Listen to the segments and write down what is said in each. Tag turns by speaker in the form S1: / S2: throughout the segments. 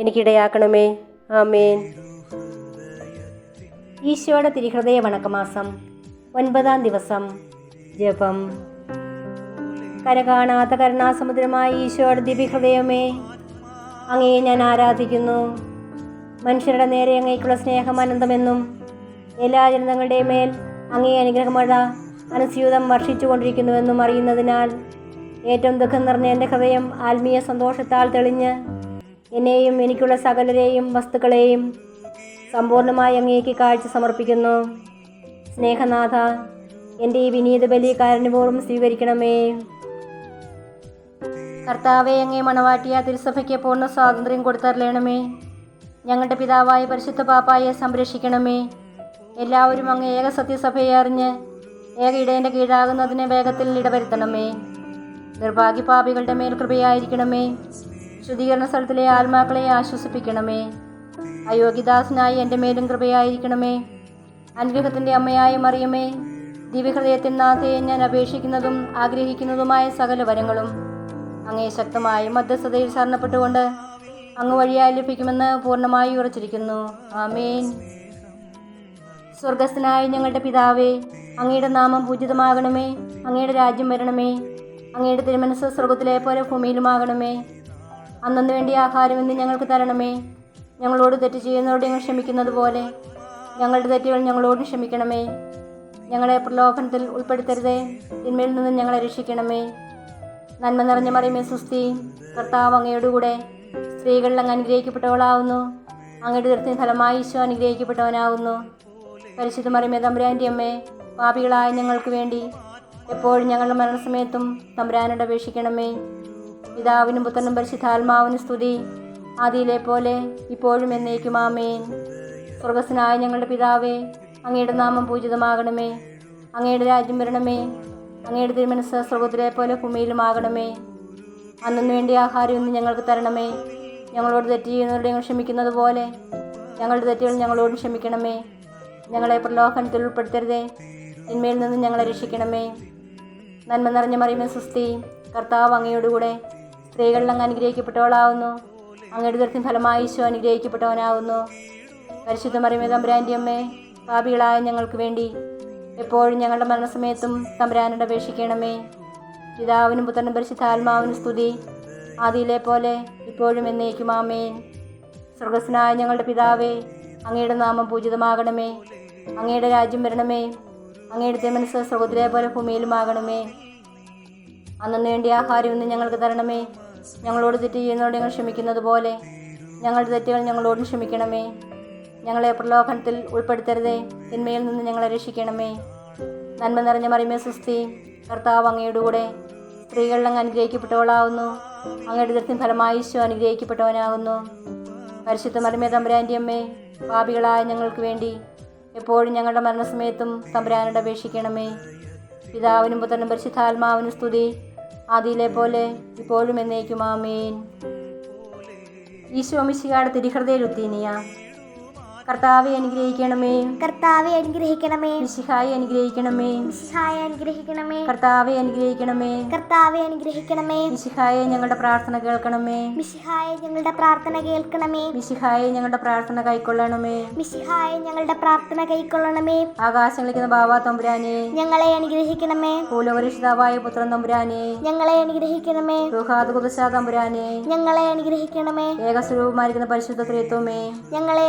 S1: എനിക്കിടയാക്കണമേ. ആമേൻ. ഈശോയുടെ തിരുഹൃദയ വണക്കമാസം ഒൻപതാം ദിവസം ജപം. കരകാണാത്ത കരുണാസമുദ്രമായ ഈശോയുടെ ദിവ്യഹൃദയമേ അങ്ങയെ ഞാൻ ആരാധിക്കുന്നു. മനുഷ്യരുടെ നേരെ അങ്ങേക്കുള്ള സ്നേഹം അനന്തമെന്നും എല്ലാ ജനതകളുടെ മേൽ അങ്ങേ അനുഗ്രഹമഴ അനുസ്യൂതം വർഷിച്ചുകൊണ്ടിരിക്കുന്നുവെന്നും അറിയുന്നതിനാൽ ഏറ്റവും ദുഃഖം നിറഞ്ഞ എന്റെ ഹൃദയം ആത്മീയ സന്തോഷത്താൽ തെളിഞ്ഞ് എന്നെയും എനിക്കുള്ള സകലരെയും വസ്തുക്കളെയും സമ്പൂർണമായി അങ്ങേക്ക് കാഴ്ച സമർപ്പിക്കുന്നു. സ്നേഹനാഥ എന്റെ ഈ വിനീത ബലി കാരുണ്യപൂർവം സ്വീകരിക്കണമേ. കർത്താവെ അങ്ങേ മണവാട്ടിയ തിരുസഭയ്ക്ക് പൂർണ സ്വാതന്ത്ര്യം കൊടുത്തറിയണമേ ഞങ്ങളുടെ പിതാവായ പരിശുദ്ധ പാപ്പായെ സംരക്ഷിക്കണമേ. എല്ലാവരും അങ്ങ് ഏക സത്യസഭയെ അറിഞ്ഞ് ഏക ഇടേന്റെ കീഴാകുന്നതിന് വേഗത്തിൽ ഇടവരുത്തണമേ. നിർഭാഗ്യപാപികളുടെ മേൽ കൃപയായിരിക്കണമേ. ശുദ്ധീകരണ സ്ഥലത്തിലെ ആത്മാക്കളെ ആശ്വസിപ്പിക്കണമേ. അയോഗ്യദാസനായി എന്റെ മേലും കൃപയായിരിക്കണമേ. അനുഗ്രഹത്തിന്റെ അമ്മയായ മറിയമേ. ദിവ്യഹൃദയത്തിൻ നാഥയെ ഞാൻ അപേക്ഷിക്കുന്നതും ആഗ്രഹിക്കുന്നതുമായ സകല വരങ്ങളും അങ്ങേ ശക്തമായ മധ്യസ്ഥതയിൽ ശരണപ്പെട്ടുകൊണ്ട് അങ്ങ് വഴിയായി ലഭിക്കുമെന്ന് പൂർണമായി ഉറച്ചിരിക്കുന്നു. ആമേൻ. സ്വർഗസ്ഥനായ ഞങ്ങളുടെ പിതാവേ അങ്ങയുടെ നാമം പൂജിതമാകണമേ അങ്ങയുടെ രാജ്യം വരണമേ അങ്ങയുടെ തിരുമനസ് സ്വർഗത്തിലെ പോലെ ഭൂമിയിലുമാകണമേ. അന്നു വേണ്ടി ആഹാരം ഇന്ന് ഞങ്ങൾക്ക് തരണമേ. ഞങ്ങളോട് തെറ്റ് ചെയ്യുന്നവരോട് ഞങ്ങൾ ക്ഷമിക്കുന്നത് പോലെ. ഞങ്ങളുടെ തെറ്റുകൾ ഞങ്ങളോട് ക്ഷമിക്കണമേ. ഞങ്ങളെ പ്രലോഭനത്തിൽ ഉൾപ്പെടുത്തരുതേ. തിന്മയിൽ നിന്ന് ഞങ്ങളെ രക്ഷിക്കണമേ. നന്മ നിറഞ്ഞ മറിയമേ സുസ്തി കർത്താവ് അങ്ങയുടെ കൂടെ സ്ത്രീകളിൽ അങ്ങ് അനുഗ്രഹിക്കപ്പെട്ടവളാവുന്നു. അങ്ങയുടെ ദൃത്തിന് ഫലമായി ഈശോ അനുഗ്രഹിക്കപ്പെട്ടവനാവുന്നു. പരിശുദ്ധ മറിയമേ തമ്പുരാന്റെ അമ്മേ പാപികളായ ഞങ്ങൾക്ക് വേണ്ടി എപ്പോഴും ഞങ്ങളുടെ മരണസമയത്തും തമ്പുരാനോട് അപേക്ഷിക്കണമേ. പിതാവിനും പുത്രനും പരിശുദ്ധാത്മാവിനും സ്തുതി. ആദിയിലെ പോലെ ഇപ്പോഴും എന്നേക്കും ആമേൻ. സ്വർഗസ്നായ ഞങ്ങളുടെ പിതാവേ അങ്ങയുടെ നാമം പൂജിതമാകണമേ. അങ്ങയുടെ രാജ്യം വരണമേ. അങ്ങയുടെ തിരുമനസ് സ്വർഗത്തിലെ പോലെ ഭൂമിയിലുമാകണമേ അന്നു വേണ്ടി ആഹാരം ഇന്ന് ഞങ്ങൾക്ക് തരണമേ. ഞങ്ങളോട് തെറ്റ് ചെയ്യുന്നവരുടെ ഞങ്ങൾ ക്ഷമിക്കുന്നത് പോലെ ഞങ്ങളുടെ തെറ്റുകൾ ഞങ്ങളോട് ക്ഷമിക്കണമേ. ഞങ്ങളെ പ്രലോഭനത്തിൽ ഉൾപ്പെടുത്തരുതേ. തിന്മയിൽ നിന്ന് ഞങ്ങളെ രക്ഷിക്കണമേ. നന്മ നിറഞ്ഞ മറിയമേ സുസ്തി കർത്താവ് അങ്ങയോടുകൂടെ സ്ത്രീകളിൽ അങ്ങ് അനുഗ്രഹിക്കപ്പെട്ടവളാവുന്നു. അങ്ങയുടെ ദൃത്തിൻ ഫലമായി ഈശോ അനുഗ്രഹിക്കപ്പെട്ടവനാവുന്നു. പരിശുദ്ധ മറിയമേ തമ്പുരാന്റെ അമ്മേ പാപികളായ ഞങ്ങൾക്ക് വേണ്ടി എപ്പോഴും ഞങ്ങളുടെ മരണസമയത്തും തമ്പുരാനോട് അപേക്ഷിക്കണമേ. പിതാവിനും പുത്രനും പരിശുദ്ധാത്മാവിനും സ്തുതി. ആദിയിലെ പോലെ ഇപ്പോഴും എന്നേക്കും ആമേൻ. സ്വർഗസ്നായ ഞങ്ങളുടെ പിതാവേ അങ്ങയുടെ നാമം പൂജിതമാകണമേ. അങ്ങയുടെ രാജ്യം വരണമേ. അങ്ങയുടെ മനസ്സ് സ്വർഗത്തിലെ പോലെ ഭൂമിയിലുമാകണമേ. അന്നു വേണ്ടി ആഹാരം ഇന്ന് ഞങ്ങൾക്ക് തരണമേ. ഞങ്ങളോട് തെറ്റ് ചെയ്യുന്നവരോട് ഞങ്ങൾ ക്ഷമിക്കുന്നത് പോലെ. ഞങ്ങളുടെ തെറ്റുകൾ ഞങ്ങളോടും ക്ഷമിക്കണമേ. ഞങ്ങളെ പ്രലോഭനത്തിൽ ഉൾപ്പെടുത്തരുതേ. തിന്മയിൽ നിന്ന് ഞങ്ങളെ രക്ഷിക്കണമേ. നന്മ നിറഞ്ഞ മറിമേ സുസ്തി കർത്താവ് അങ്ങയുടെ കൂടെ സ്ത്രീകളിൽ അങ്ങ് അനുഗ്രഹിക്കപ്പെട്ടവളാവുന്നു. അങ്ങയുടെ ദൃത്യം ഫലമായി ഈശോ അനുഗ്രഹിക്കപ്പെട്ടവനാകുന്നു. പരിശുദ്ധ മറിമേ തമ്പുരാന്റെ അമ്മേ പാപികളായ ഞങ്ങൾക്ക് വേണ്ടി എപ്പോഴും ഞങ്ങളുടെ മരണസമയത്തും തമ്പുരാനോട് അപേക്ഷിക്കണമേ. പിതാവിനും പുത്രനും പരിശുദ്ധാത്മാവിനും സ്തുതി. ആദിയിലെ പോലെ ഇപ്പോഴും എന്നേക്കും ആമേൻ ഈശോ മിശികാട് തിരിഹൃദയ ലുത്തീനിയ കർത്താവെ അനുഗ്രഹിക്കണമേ.
S2: കർത്താവെ അനുഗ്രഹിക്കണമേ.
S1: മിശിഹായി അനുഗ്രഹിക്കണമേ.
S2: വിശിഹായി അനുഗ്രഹിക്കണമേ.
S1: കർത്താവെ അനുഗ്രഹിക്കണമേ.
S2: കർത്താവെ അനുഗ്രഹിക്കണമേ.
S1: മിശിഹായെ ഞങ്ങളുടെ പ്രാർത്ഥന കേൾക്കണമേ.
S2: മിശിഹായെ ഞങ്ങളുടെ പ്രാർത്ഥന കേൾക്കണമേ.
S1: മിശിഹായെ ഞങ്ങളുടെ പ്രാർത്ഥന കൈക്കൊള്ളണമേ.
S2: മിശിഹായെ ഞങ്ങളുടെ പ്രാർത്ഥന കൈക്കൊള്ളണമേ.
S1: ആകാശങ്ങളിക്കുന്ന ബാബാ തമ്പുരാനെ.
S2: ഞങ്ങളെ അനുഗ്രഹിക്കണമേ.
S1: പൂലപരിഷിതാവായ പുത്രൻ തമ്പുരാനെ.
S2: ഞങ്ങളെ അനുഗ്രഹിക്കണമേ.
S1: റുഹാദ് കുദശ തമ്പുരാനെ.
S2: ഞങ്ങളെ അനുഗ്രഹിക്കണമേ.
S1: ഏകസ്വരൂപമായിരിക്കുന്ന പരിശുദ്ധ ത്രിയത്വമേ
S2: ഞങ്ങളെ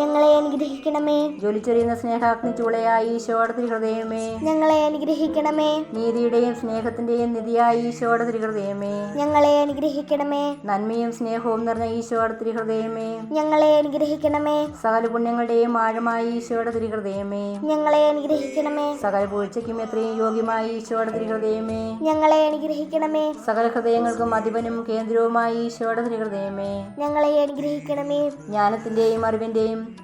S2: ഞങ്ങളെ അനുഗ്രഹിക്കണമേ.
S1: ജ്വലിച്ചെറിയുന്ന സ്നേഹാഗ്നി ചൂളയായി ഈശോയുടെ ഹൃദയമേ
S2: ഞങ്ങളെ അനുഗ്രഹിക്കണമേ.
S1: നീതിയുടെയും സ്നേഹത്തിന്റെയും നിധിയായി ഈശോയുടെ ഹൃദയമേ
S2: ഞങ്ങളെ അനുഗ്രഹിക്കണമേ.
S1: നന്മയും സ്നേഹവും നിറഞ്ഞ ഈശോയുടെ ഹൃദയമേ
S2: ഞങ്ങളെ അനുഗ്രഹിക്കണമേ.
S1: സകല പുണ്യങ്ങളുടെയും ആഴമായി ഈശോയുടെ ഹൃദയമേ
S2: ഞങ്ങളെ അനുഗ്രഹിക്കണമേ.
S1: സകല പൂഴ്ചയ്ക്കും എത്രയും യോഗ്യമായി ഈശോയുടെ ഹൃദയമേ
S2: ഞങ്ങളെ അനുഗ്രഹിക്കണമേ.
S1: സകല ഹൃദയങ്ങൾക്കും അധിപനും കേന്ദ്രവുമായി ഈശോയുടെ ഹൃദയമേ
S2: ഞങ്ങളെ അനുഗ്രഹിക്കണമേ.
S1: ജ്ഞാനത്തിന്റെയും അറിവിന്റെയും Muslim.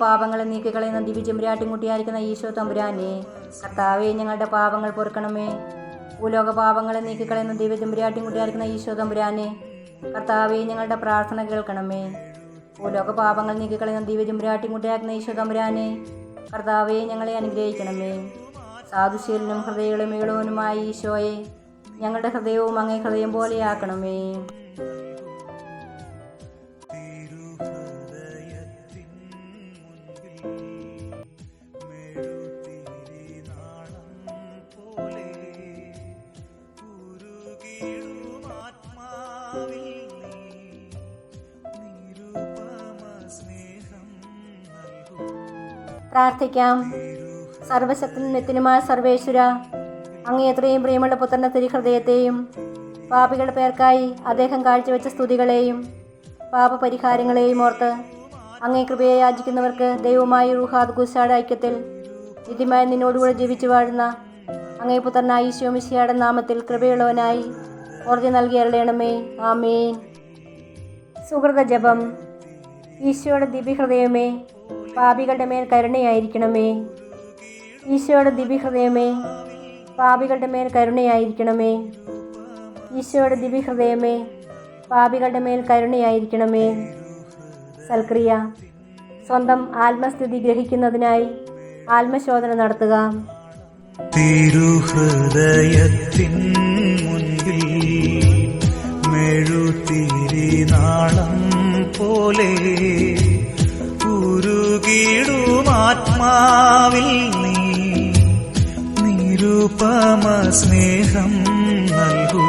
S1: പാപങ്ങളെ നീക്കിക്കളയുന്ന ദിവ്യചെമ്പുരാട്ടിൻകുട്ടിയായിരിക്കുന്ന ഈശോ തമ്പുരാനെ. കർത്താവേ ഞങ്ങളുടെ പാപങ്ങൾ പൊറുക്കണമേ. ഭൂലോക പാപങ്ങളെ നീക്കിക്കളയുന്ന ദിവ്യചെമ്പുരാട്ടിൻകുട്ടിയായിരിക്കുന്ന ഈശോ തമ്പുരാനെ. കർത്താവേ ഞങ്ങളുടെ പ്രാർത്ഥന കേൾക്കണമേ. ഭൂലോക പാപങ്ങൾ നീക്കിക്കളയുന്ന ദിവ്യചെമ്പുരാട്ടിൻകുട്ടിയായിരിക്കുന്ന ഈശോ തമ്പുരാനെ. കർത്താവേ ഞങ്ങളെ അനുഗ്രഹിക്കണമേ. സാധുശീലനും ഹൃദയങ്ങളുമേളവനുമായ ഈശോയെ ഞങ്ങളുടെ ഹൃദയവും അങ്ങേ ഹൃദയം പോലെയാക്കണമേ പ്രാർത്ഥിക്കാം. സർവശക്തനും നിത്യനുമായ സർവേശ്വര അങ്ങേത്രയും പ്രിയമുള്ള പുത്രന്റെ തിരുഹൃദയത്തെയും പാപികളുടെ പേർക്കായി അദ്ദേഹം കാഴ്ചവെച്ച സ്തുതികളെയും പാപപരിഹാരങ്ങളെയും ഓർത്ത് അങ്ങേ കൃപയെ യാചിക്കുന്നവർക്ക് ദൈവമായി റുഹാദ് ഗുസാഡ് ഐക്യത്തിൽ നിത്യമായി നിന്നോടുകൂടെ ജീവിച്ചു വാഴുന്ന അങ്ങേ പുത്രനായി ശിവമിശിയുടെ മിശിയുടെ നാമത്തിൽ കൃപയുള്ളവനായി ഓർജി നൽകി ആമേൻ. സുഹൃത ജപം ഈശോയുടെ ദിവ്യഹൃദയമേ പാപികളുടെ മേൽ കരുണയായിരിക്കണമേ. ഈശോയുടെ ദിവ്യഹൃദയമേ പാപികളുടെ മേൽ കരുണയായിരിക്കണമേ. ഈശോയുടെ ദിവ്യഹൃദയമേ പാപികളുടെ മേൽ കരുണയായിരിക്കണമേ. സൽക്രിയ സ്വന്തം ആത്മസ്ഥിതി ഗ്രഹിക്കുന്നതിനായി ആത്മശോധന നടത്തുക.
S3: തിരുഹൃദയത്തിൻ മെഴുതിരി നാളം പോലെ ആത്മാവിൽ നീ നിരുപമ സ്നേഹം നൽകൂ.